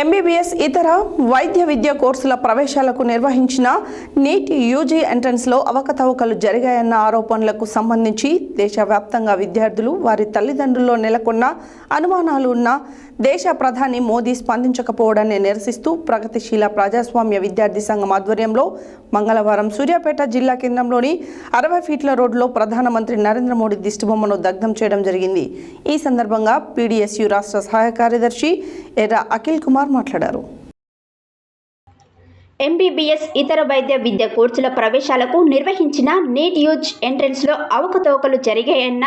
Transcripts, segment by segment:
MBBS ఇతర వైద్య విద్య కోర్సుల ప్రవేశాలకు నిర్వహించిన నీట్ యూజీ ఎంట్రన్స్లో అవకతవకలు జరిగాయన్న ఆరోపణలకు సంబంధించి దేశవ్యాప్తంగా విద్యార్థులు వారి తల్లిదండ్రుల్లో నెలకొన్న అనుమానాలు ఉన్న దేశ ప్రధాని మోదీ స్పందించకపోవడాన్ని నిరసిస్తూ ప్రగతిశీల ప్రజాస్వామ్య విద్యార్థి సంఘం ఆధ్వర్యంలో మంగళవారం సూర్యాపేట జిల్లా కేంద్రంలోని అరవై ఫీట్ల రోడ్లో ప్రధానమంత్రి నరేంద్ర మోడీ దిష్టిబొమ్మను దగ్ధం చేయడం జరిగింది. ఈ సందర్భంగా పీడీఎస్యు రాష్ట్ర సహాయ కార్యదర్శి ఎర్ర అఖిల్ కుమార్ మాట్లాడారు. ఎంబీబీఎస్ ఇతర వైద్య విద్య కోర్సుల ప్రవేశాలకు నిర్వహించిన నీట్ యూజ్ ఎంట్రన్స్లో అవకతవకలు జరిగాయన్న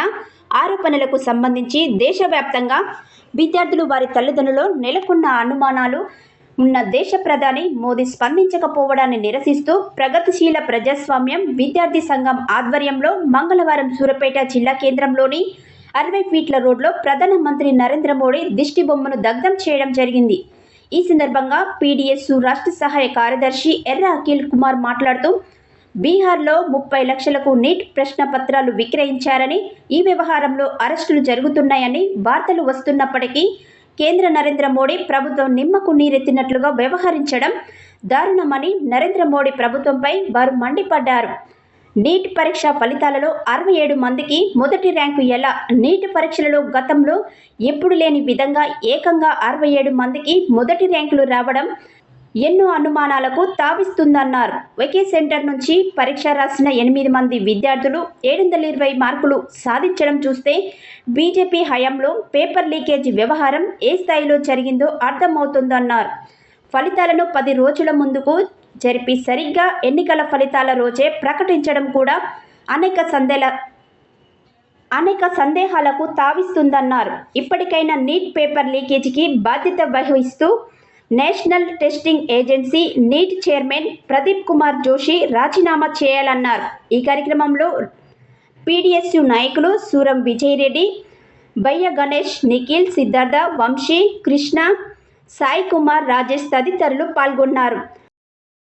ఆరోపణలకు సంబంధించి దేశవ్యాప్తంగా విద్యార్థులు వారి తల్లిదండ్రులు నెలకొన్న అనుమానాలు ఉన్న దేశ ప్రధాని మోదీ స్పందించకపోవడాన్ని నిరసిస్తూ ప్రగతిశీల ప్రజాస్వామ్యం విద్యార్థి సంఘం ఆధ్వర్యంలో మంగళవారం సూరపేట జిల్లా కేంద్రంలోని అరవై ఫీట్ల రోడ్లో ప్రధానమంత్రి నరేంద్ర మోడీ దిష్టిబొమ్మను దగ్ధం చేయడం జరిగింది. ఈ సందర్భంగా పీడీఎస్ రాష్ట్ర సహాయ కార్యదర్శి ఎర్ర అఖిల్ కుమార్ మాట్లాడుతూ బీహార్లో ముప్పై లక్షలకు నీట్ ప్రశ్న పత్రాలు విక్రయించారని ఈ వ్యవహారంలో అరెస్టులు జరుగుతున్నాయని వార్తలు వస్తున్నప్పటికీ కేంద్ర నరేంద్ర మోడీ ప్రభుత్వం నిమ్మకు నీరెత్తినట్లుగా వ్యవహరించడం దారుణమని నరేంద్ర మోడీ ప్రభుత్వంపై వారు మండిపడ్డారు. నీట్ పరీక్ష ఫలితాలలో అరవై ఏడు మందికి మొదటి ర్యాంకు ఎలా? నీట్ పరీక్షలలో గతంలో ఎప్పుడు లేని విధంగా ఏకంగా అరవై ఏడు మందికి మొదటి ర్యాంకులు రావడం ఎన్నో అనుమానాలకు తావిస్తుందన్నారు. ఒకే సెంటర్ నుంచి పరీక్ష రాసిన ఎనిమిది మంది విద్యార్థులు ఏడు వందల ఇరవై మార్కులు సాధించడం చూస్తే బీజేపీ హయాంలో పేపర్ లీకేజ్ వ్యవహారం ఏ స్థాయిలో జరిగిందో అర్థమవుతుందన్నారు. ఫలితాలను పది రోజుల ముందుకు జరిపి సరిగ్గా ఎన్నికల ఫలితాల రోజే ప్రకటించడం కూడా అనేక సందేహ అనేక సందేహాలకు తావిస్తుందన్నారు. ఇప్పటికైనా నీట్ పేపర్ లీకేజీకి బాధ్యత వహిస్తూ National Testing Agency NEET chairman Pradeep Kumar Joshi రాజీనామా చేయాలన్నారు. ఈ కార్యక్రమంలో పీడిఎస్యు నాయకులు సూరం విజయరెడ్డి బయ్య గణేష్ నిఖిల్ సిద్ధార్థ వంశీ కృష్ణ సాయి కుమార్ రాజేష్ తదితరులు పాల్గొన్నారు.